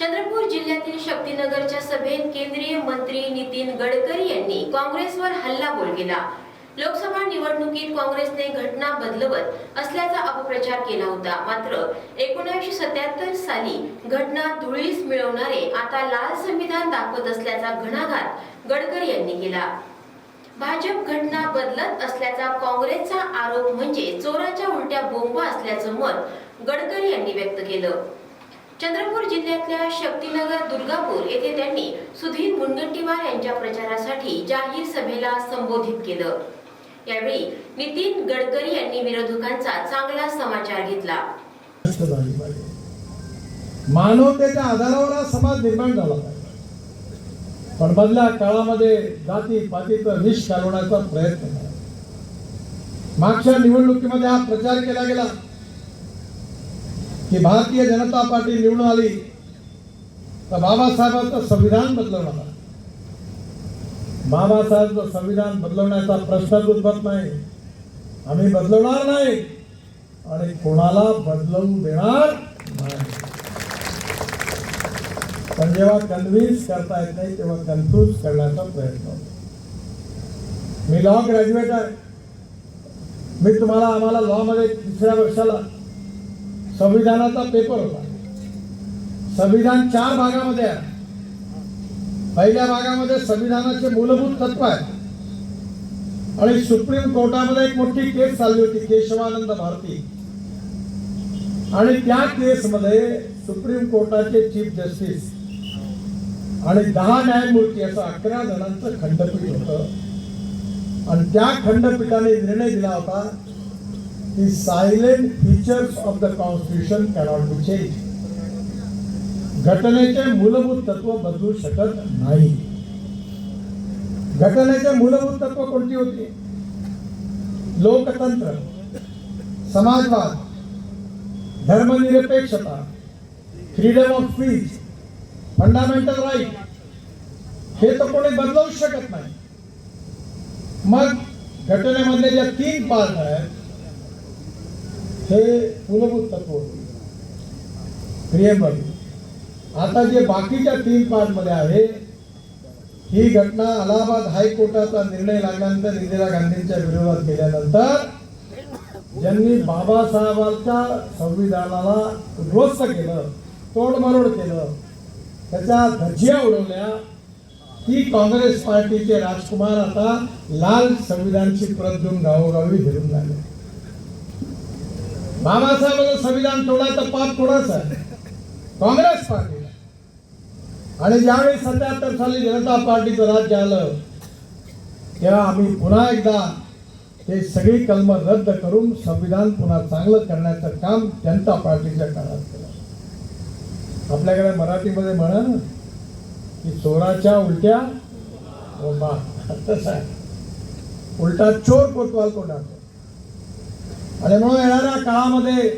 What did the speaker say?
चंद्रपूर जिल्ह्यातील शक्तीनगरच्या सभेत केंद्रीय मंत्री नितीन गडकरी यांनी काँग्रेसवर हल्लाबोल केला लोकसभा निवडणुकीत काँग्रेसने घटना बदलवत असल्याचा अपप्रचार केला होता. मात्र एकोणीसशे सत्याहत्तर साली घटना धुळीस मिळवणारे आता लाल संविधान दाखवत असल्याचा घणाघात गडकरी यांनी केला. भाजप घटना बदलत असल्याचा काँग्रेसचा आरोप म्हणजे चोराच्या उलट्या बोंबा असल्याचं मत गडकरी यांनी व्यक्त केलं. चंद्रपूर जिल्ह्यातल्या शक्तीनगर दुर्गापूर येथे त्यांनी सुधीर मुनगंटीवार यांच्या प्रचारासाठी जाहीर सभेला संबोधित केलं. यावेळी नितीन गडकरी यांनी विरोधकांचा चांगला समाचार घेतला. मानवतेच्या आधारावर समाज निर्माण झाला. पण मधल्या काळामध्ये जाती पातीचं विष घालवण्याचा प्रयत्न झाला. मागच्या निवडणुकीमध्ये हा प्रचार केला गेला. की भारतीय जनता पार्टी निवडून आली तर बाबासाहेबांचं संविधान बदलवणार आहे. बाबासाहेबचं संविधान बदलवण्याचा प्रश्नच उद्भवत नाही. आम्ही बदलवणार नाही. आणि कोणाला बदलवू देणार नाही. पण जेव्हा कन्व्हिन्स करता येत नाही तेव्हा कन्फ्यूज करण्याचा प्रयत्न होतो. मी लॉ ग्रॅज्युएट आहे. मी तुम्हाला आम्हाला लॉ मध्ये तिसऱ्या वर्षाला संविधानाचा पेपर होता. संविधान चार भागामध्ये आहे. पहिल्या भागामध्ये संविधानाचे मूलभूत तत्व आहे आणि सुप्रीम कोर्टामध्ये एक मोठी केस चालली होती केशवानंद भारती. आणि त्या केसमध्ये सुप्रीम कोर्टाचे चीफ जस्टिस आणि दहा न्यायमूर्ती असं अकरा जणांचं खंडपीठ होतं. आणि त्या खंडपीठाने निर्णय दिला होता the silent features of the constitution cannot be changed. घटनेचे मूलभूत तत्व बदलू शकत नाही. घटनेचे मूलभूत तत्व कोणती होती? लोकतंत्र समाजवाद धर्मनिरपेक्षता freedom of speech fundamental right हे तर कोणी बदलवू शकत नाही. मग घटनेमधले ज्या तीन पार्ट आहेत हे मूलभूत तत्व होते. आता जे बाकीच्या तीन पार्टमध्ये आहे ही घटना अलाहाबाद हायकोर्टाचा निर्णय लागल्यानंतर इंदिरा गांधींच्या विरोधात गेल्यानंतर ज्यांनी बाबासाहेबांच्या संविधानाला उद्ध्वस्त केलं तोडमरोड केलं त्याच्या धजिया उडवल्या ती काँग्रेस पार्टीचे राजकुमार आता लाल संविधानची प्रत घेऊन गावोगावी फिरून लागले बाबासाहेबांचं संविधान तोडायचं पाप कोणाचं आहे. काँग्रेस पार्टी. आणि ज्यावेळी सत्याहत्तर साली जनता पार्टीचं राज्य आलं तेव्हा आम्ही पुन्हा एकदा ते सगळी कलम रद्द करून संविधान पुन्हा चांगलं करण्याचं काम जनता पार्टीच्या काळात केलं. आपल्याकडे मराठीमध्ये म्हणा की चोराच्या उलट्या तसं आहे. उलटा चोर कोतवाल कोणाचा? आणि म्हणून येणाऱ्या काळामध्ये